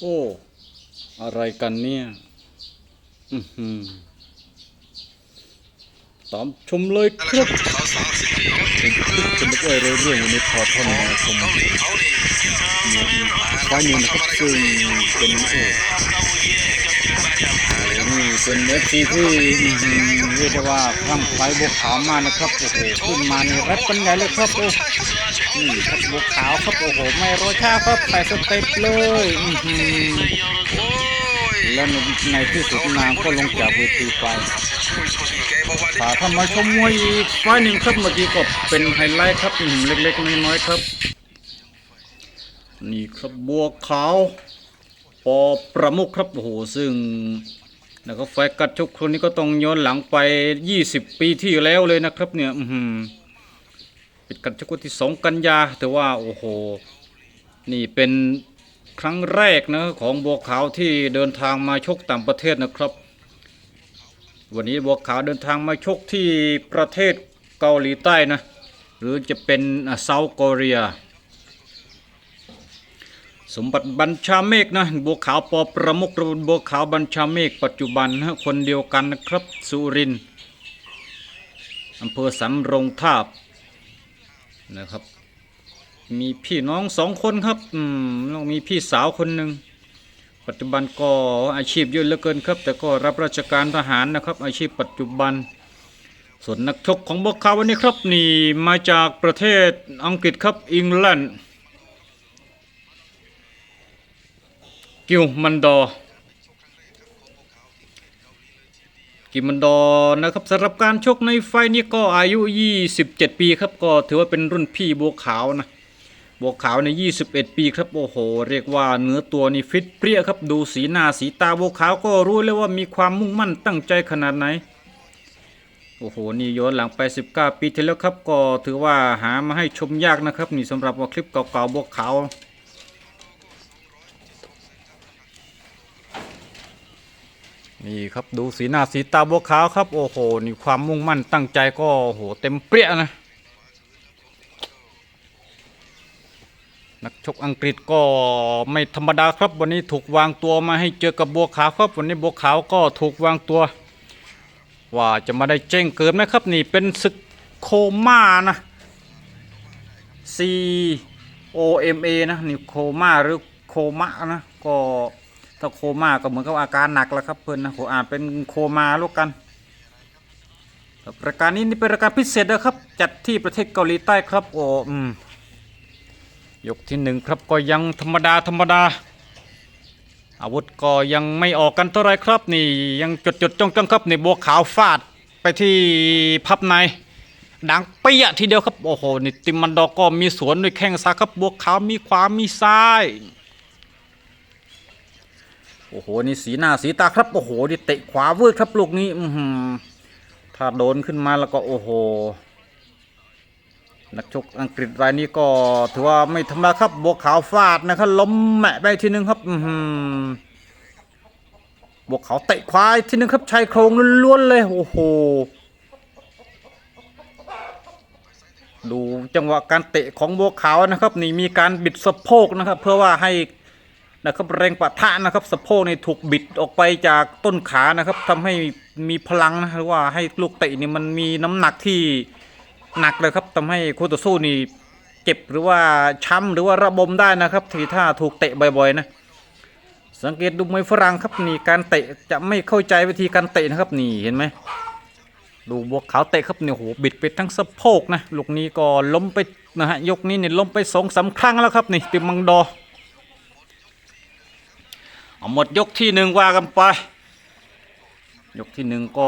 โอ้ อะไรกันเนี่ย อือหือ ตามชมเลยครับเป็นคลิปจะไม่ได้เรื่องวันนี้พอท่านมาชมไฟล์นี้นะครับซึ่งเป็นโอ้นี่เป็นเอฟซีที่เรียกได้ว่าคลั่งไคล้บวกขาวมานะครับโอ้โหขึ้นมาในแรปเป็นไงเลยครับโอ้นี่ครับบวกขาวครับโอ้โหไม่รอช้าครับใส่สเต็ปเลยอื แล้วในที่สุดนางก็ลงจากเวทีไปถ้าท่านมาชมมวยอีกไฟหนึ่งครับเมื่อกี้ก็เป็นไฮไลท์ครับอืมเล็กๆน้อยๆครับ นี่ครับบัวขาวปอประมุขครับโอ้โหซึ่งนะครับไฟกัดชกคนนี้ก็ต้องย้อนหลังไป 20 ปีที่แล้วเลยนะครับเนี่ยอือหือเป็นกัดชกที่ 2 กันยาแต่ว่าโอ้โห นี่เป็น ครั้งแรกนะของบัวขาวที่เดินทางมาชกต่างประเทศนะครับ วันนี้บัวขาวเดินทางมาชกที่ประเทศเกาหลีใต้นะ หรือจะเป็นเซาท์เกาหลีสมบัติบัญชาเมฆนะบัวขาวปอประมุขรบุบัวขาวบัญชาเมฆปัจจุบันนะคนเดียวกันนะครับสุรินอำเภอสำโรงทาบนะครับ มีพี่น้องสองคนครับ อืมแล้วมีพี่สาวคนหนึ่ง ปัจจุบันก็อาชีพเยอะเหลือเกินครับ แต่ก็รับราชการทหารนะครับ อาชีพปัจจุบัน ส่วนนักชกของบวกขาววันนี้ครับนี่มาจากประเทศอังกฤษครับอังกฤษกิลมันดอกิลมันดอนะครับสำหรับการชกในไฟนี้ก็อายุ 27 ปีครับ ก็ถือว่าเป็นรุ่นพี่บัวขาวนะ บัวขาวใน 21 ปีครับโอ้โห เรียกว่าเนื้อตัวนี่ฟิตเปรี้ยครับดูสีหน้าสีตาบัวขาวก็รู้เลยว่ามีความมุ่งมั่นตั้งใจขนาดไหน โอ้โห นี่ย้อนหลังไป 19 ปีที่แล้วครับก็ถือว่าหามาให้ชมยากนะครับ นี่สำหรับว่าคลิปเก่าๆบัวขาวนี่ครับดูสีหน้าสีตาบัวขาวครับ โอ้โหนี่ความมุ่งมั่นตั้งใจก็โหเต็มเปรี้ยนะ นักชกอังกฤษก็ไม่ธรรมดาครับวันนี้ถูกวางตัวมาให้เจอกับบัวขาวครับวันนี้บัวขาวก็ถูกวางตัว ว่าจะมาได้แจ้งเกิดไหมครับนี่เป็นศึกโคม่านะ C O M A นะนี่โคม่าหรือโคมะนะก็ถ้าโคม่าก็เหมือนกับอาการหนักแล้วครับเพื่อนนะผมอ่านเป็นโคมาลูกกันรายการนี้นี่เป็นรายการพิเศษนะครับจัดที่ประเทศเกาหลีใต้ครับโอ้อืม ยกที่หนึ่งครับก็ยังธรรมดาธรรมดา อาวุธก็ยังไม่ออกกันเท่าไรครับนี่ยังจดจดจ้องจ้องครับนี่บัวขาวฟาดไปที่พับในดังเปี้ยทีเดียวครับโอ้โหนี่ติมันดอกก็มีสวนด้วยแข้งซ้ายครับบัวขาวมีขวามีซ้ายโอ้โหนี่สีหน้าสีตาครับโอ้โหนี่เตะขวาวืดครับลูกนี้อือหือถ้าโดนขึ้นมาแล้วก็โอ้โห นักชกอังกฤษรายนี้ก็ถือว่าไม่ธรรมดาครับบวกขาวฟาดนะครับล้มแมะไปทีนึงครับอือหือบวกขาวเตะควายทีนึงครับชายโครงล้วนๆเลยโอ้โหดูจังหวะการเตะของบวกขาวนะครับ นี่มีการบิดสะโพกนะครับ เพื่อว่าให้นะครับแรงปะทะนะครับ สะโพกนี่ถูกบิดออกไปจากต้นขานะครับทำให้มีพลังนะหรือว่าให้ลูกเตะนี่มันมีน้ำหนักที่ หนักเลยครับทำให้คู่ต่อสู้นี่เจ็บหรือว่าช้ำหรือว่าระบมได้นะครับทีถ้าถูกเตะบ่อยๆนะสังเกตดูมวยฝรั่งครับนี่การเตะจะไม่เข้าใจวิธีการเตะนะครับนี่เห็นไหมดูบวกขาวเตะครับเนี่ยโหบิดไปทั้งสะโพกนะลูกนี้ก็ล้มไปนะฮะยกนี้เนี่ยล้มไปสองสามครั้งแล้วครับนี่ติมังดอหมดยกที่หนึ่งว่ากันไปยกที่หนึ่งก็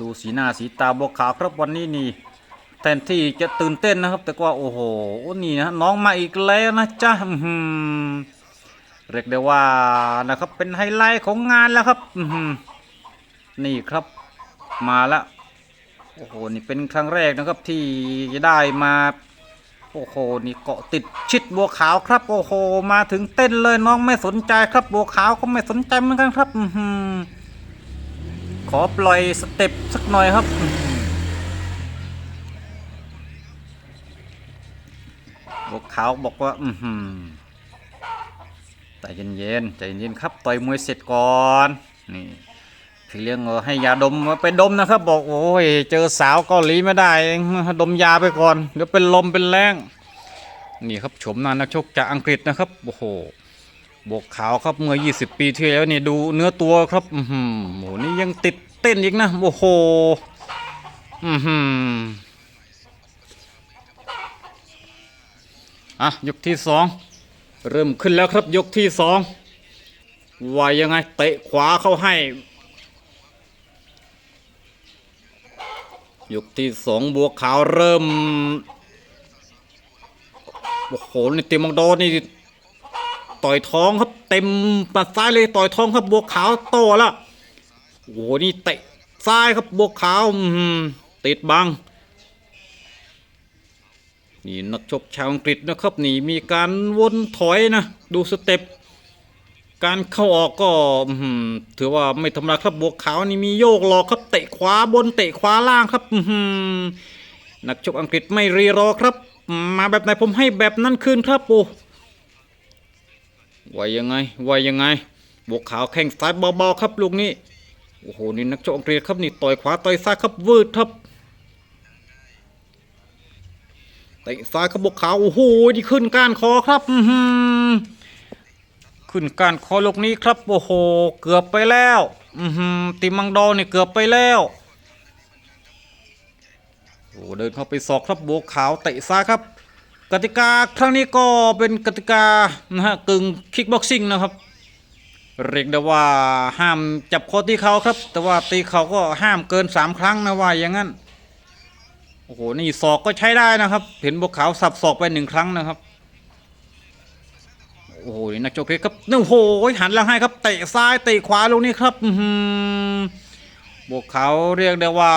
ดูสีหน้าสีตาบวกขาวครับวันนี้นี่ แทนที่จะตื่นเต้นนะครับ แต่ก็ว่าโอ้โหนี่นะน้องมาอีกแล้วนะจ๊ะเรียกได้ว่านะครับเป็นไฮไลท์ของงานแล้วครับนี่ครับมาแล้วโอ้โหนี่เป็นครั้งแรกนะครับที่จะได้มาโอ้โหนี่เกาะติดชิดบัวขาวครับ โอ้โหมาถึงเต้นเลยน้องไม่สนใจครับ บัวขาวก็ไม่สนใจเหมือนกันครับขอปล่อยสเต็ปสักหน่อยครับาวบอกว่า อือหือใจเย็นๆใจเย็นๆครับต่อยมวยเสร็จก่อนนี่พี่เลี้ยงเออให้ยาดมไปดมนะครับ บอกโอ้ยเจอสาวเกาหลีไม่ได้ ดมยาไปก่อนเดี๋ยวเป็นลมเป็นแรงนี่ครับโฉมนานักชกจากอังกฤษนะครับโอ้โหบวกขาวครับเมื่อ 20 ปีที่แล้วนี่ดูเนื้อตัวครับอือหือโหนี่ยังติดเต้นอีกนะโอ้โหอือ อะยกที่สองเริ่มขึ้นแล้วครับยกที่สองวายังไงเตะขวาเข้าให้ ยกที่สองบัวขาวเริ่มโอ้โหนี่เต็มมังโดนี่ต่อยท้องครับเต็มปัดซ้ายเลยต่อยท้องครับบัวขาวโตแล้วโอ้โหนี่เตะซ้ายครับบัวขาวติดบัง นี่นักชกชาวอังกฤษนะครับนี่มีการวนถอยนะ ดูสเต็ปการเข้าออกก็ถือว่าไม่ธรรมดาครับบวกขาวนี่มีโยกหลอกครับเตะขวาบนเตะขวาล่างครับนักชกอังกฤษไม่รีรอครับ มาแบบไหนผมให้แบบนั้นคืนครับโอ้ว่ายังไงว่ายังไง บวกขาวแข้งซ้ายเบาๆครับลูกนี้โอ้โหนี่นักชกอังกฤษครับนี่ต่อยขวาต่อยซ้ายครับวืดครับ ตะซ้ายขบกขาวโอ้โหนี่ขึ้นก้านคอครับอือหือขึ้นก้านคอลูกนี้ครับโอ้โห เกือบไปแล้วอือหือติมังดอนี่เกือบไปแล้วโอ้เดินเข้าไปศอกครับบวกขาวเตะซ้ายครับ กติกาครั้งนี้ก็เป็นกติกานะฮะกึ่งคิกบ็อกซิ่งนะครับเรียกได้ว่าห้ามจับคอที่เขาครับ แต่ว่าตีเขาก็ห้ามเกินสามครั้งนะว่าอย่างนั้น โอ้โห นี่ศอกก็ใช้ได้นะครับ เห็นบวกขาวสับศอกไปหนึ่งครั้งนะครับ โอ้โห นี่นักโจกเพชรครับนี่โอ้โห หันหลังให้ครับ เตะซ้ายเตะขวาลงนี่ครับอือหือบวกขาวเรียกได้ว่า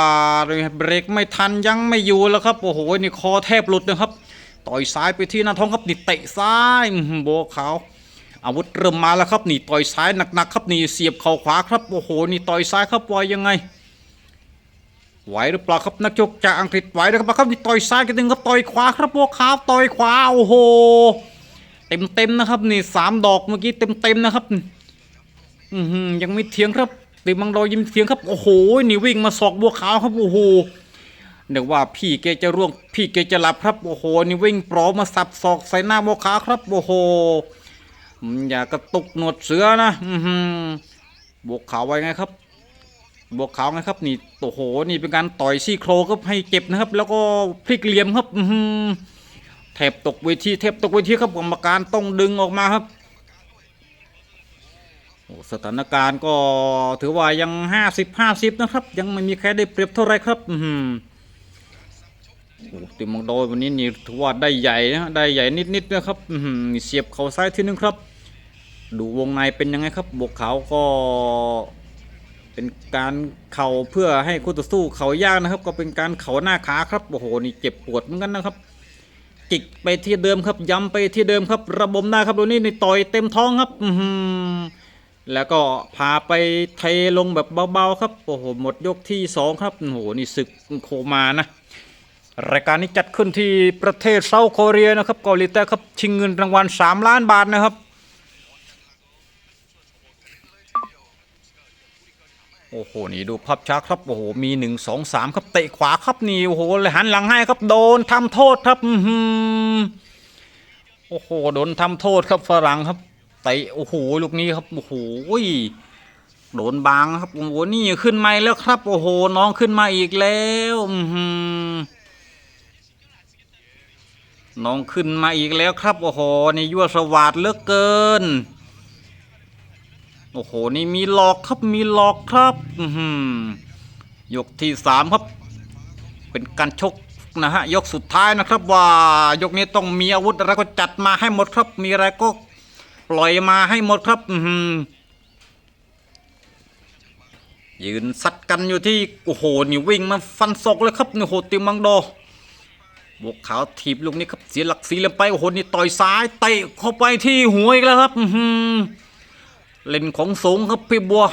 เบรกไม่ทันยังไม่อยู่แล้วครับ โอ้โห นี่คอแทบหลุดนะครับ ต่อยซ้ายไปที่หน้าท้องครับนี่เตะซ้ายบวกขาวอาวุธเริ่มมาแล้วครับนี่ต่อยซ้ายหนักๆครับนี่เสียบเข่าขวาครับ โอ้โห นี่ต่อยซ้ายครับว่ายังไง ไหวหรือเปล่าครับนักชกจากอังกฤษไหวหรือเปล่าครับนี่ต่อยซ้ายกันตึงครับต่อยขวาครับพวกขาวต่อยขวาโอ้โหเต็มเต็มนะครับนี่สามดอกเมื่อกี้เต็มเต็มนะครับอือหือยังไม่เถียงครับติมังรอยยังไม่เถียงครับโอ้โหนี่วิ่งมาสอกบัวขาวครับโอ้โหเดี๋ยวว่าพี่แกจะร่วงพี่แกจะหลับครับโอ้โหนี่วิ่งปลอมมาสับศอกใส่หน้าบัวขาวครับโอ้โหอย่ากระตุกหนวดเสือนะอืบัวขาวไว้ไงครับ บวกขาวนะครับนี่โอ้โหนี่เป็นการต่อยซี่โครงครับให้เจ็บนะครับ แล้วก็พลิกเหลี่ยมครับแทบตกเวทีแทบตกเวทีครับกรรมการต้องดึงออกมาครับสถานการณ์ก็ถือว่ายังห้าสิบห้าสิบนะครับ ยังไม่มีใครได้เปรียบเท่าไรครับ อือหือโอ้ติมองโดยวันนี้นี่ถือว่าได้ใหญ่นะได้ใหญ่นิดๆนะครับอือหือนี่เสียบเข่าซ้ายทีนึงครับ ดูวงในเป็นยังไงครับบวกขาวก็ เป็นการเข่าเพื่อให้คู่ต่อสู้เข่ายากนะครับ ก็เป็นการเข่าหน้าขาครับโอ้โหนี่เจ็บปวดเหมือนกันนะครับจิกไปที่เดิมครับย้ำไปที่เดิมครับ ระบมหน้าครับตัวนี้นี่ต่อยเต็มท้องครับอืแล้วก็พาไปเทลงแบบเบาๆครับโอ้โหหมดยกที่สองครับโอ้โหนี่ศึกโคมานะรายการนี้จัดขึ้นที่ประเทศเซาท์โคเรียนะครับเกาหลีใต้ครับชิงเงินรางวัล3ล้านบาทนะครับ โอ้โหนี่ดูภาพช้าครับโอ้โหมีหนึ่งสองสามครับเตะขวาครับนี่โอ้โหเลยหันหลังให้ครับโดนทำโทษครับอืโอ้โหโดนทำโทษครับฝรั่งครับเตะโอ้โหลูกนี้ครับโอ้โหโดนบางครับโอ้โหนี่ขึ้นมาแล้วครับ โอ้โหน้องขึ้นมาอีกแล้วอืน้องขึ้นมาอีกแล้วครับโอ้โหนี่ยั่วสวัสดเลือเกิน โอ้โห นี่มีหลอกครับ มีหลอกครับอือหือยกที่สามครับ เป็นการชกนะฮะ ยกสุดท้ายนะครับว่า ยกนี้ต้องมีอาวุธอะไรก็จัดมาให้หมดครับ มีอะไรก็ปล่อยมาให้หมดครับ อือหือยืนซัดกันอยู่ที่โอ้โหนี่วิ่งมาฟันศอกเลยครับนี่โหติมังโดบวกขาวถีบลูกนี้ครับเสียหลักสีลงไปโอ้โหนี่ต่อยซ้ายเตะเข้าไปที่หัวอีกแล้วครับ อือหือ เล่นของสูงครับพี่บัว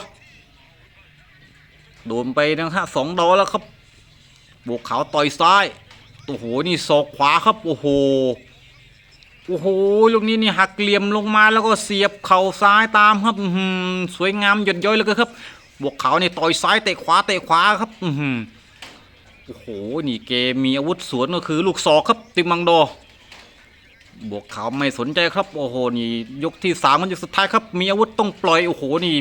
โดนไปนะฮะสองดอกแล้วครับบวกขาวต่อยซ้ายโอ้โหนี่ศอกขวาครับโอ้โหโอ้โหลูกนี้นี่หักเหลี่ยมลงมาแล้วก็เสียบเข่าซ้ายตามครับอื้อหือสวยงามหย่อนย้อยเลยครับ บวกเขานี่ต่อยซ้ายเตะขวาเตะขวาครับอือหือโอ้โหนี่เกมมีอาวุธสวนก็คือลูกศอกครับติมังโด บวกเขาไม่สนใจครับโอ้โหนี่ยกที่สามมันยกสุดท้ายครับ มีอาวุธต้องปล่อยโอ้โหนี่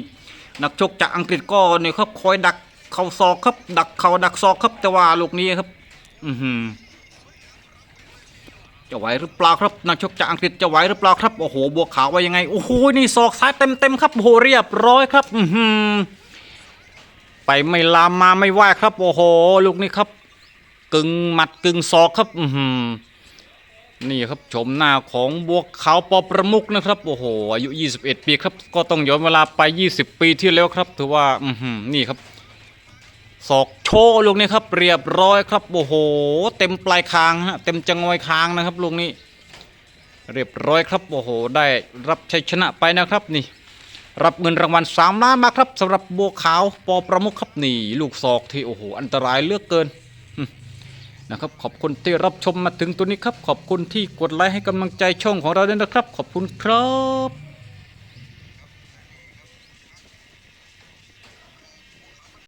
นักชกจากอังกฤษก็เนี่ยครับคอยดักเข่าศอกครับ ดักเข่าดักศอกครับแต่ว่าลูกนี้ครับ อือหือจะไหวหรือเปล่าครับนักชกจากอังกฤษจะไหวหรือเปล่าครับโอ้โหบวกขาวว่ายังไงโอ้โหนี่ศอกซ้ายเต็มเต็มครับโอ้โหเรียบร้อยครับ อือหือไปไม่ลามมาไม่ไหวครับ โอ้โห ลูกนี้ครับ กึ่งหมัดกึ่งศอกครับ อือหือ นี่ครับชมหน้าของบวกขาวปอประมุกนะครับโอ้โหอายุ 21 ปีครับก็ต้องย้อนเวลาไป 20 ปีที่แล้วครับถือว่าอืนี่ครับศอกโชว์ลูกนี้ครับเรียบร้อยครับโอ้โห เต็มปลายคางฮะเต็มจังอยคางนะครับลูกนี้ เรียบร้อยครับโอ้โห ได้รับชัยชนะไปนะครับนี่ รับเงินรางวัล3ล้านมาครับสำหรับบัวขาวปอประมุขครับนี่ ลูกศอกที่โอ้โหอันตรายเลือกเกิน นะครับขอบคุณที่รับชมมาถึงตัวนี้ครับ ขอบคุณที่กดไลค์ให้กำลังใจช่องของเราด้วยนะครับ ขอบคุณครับ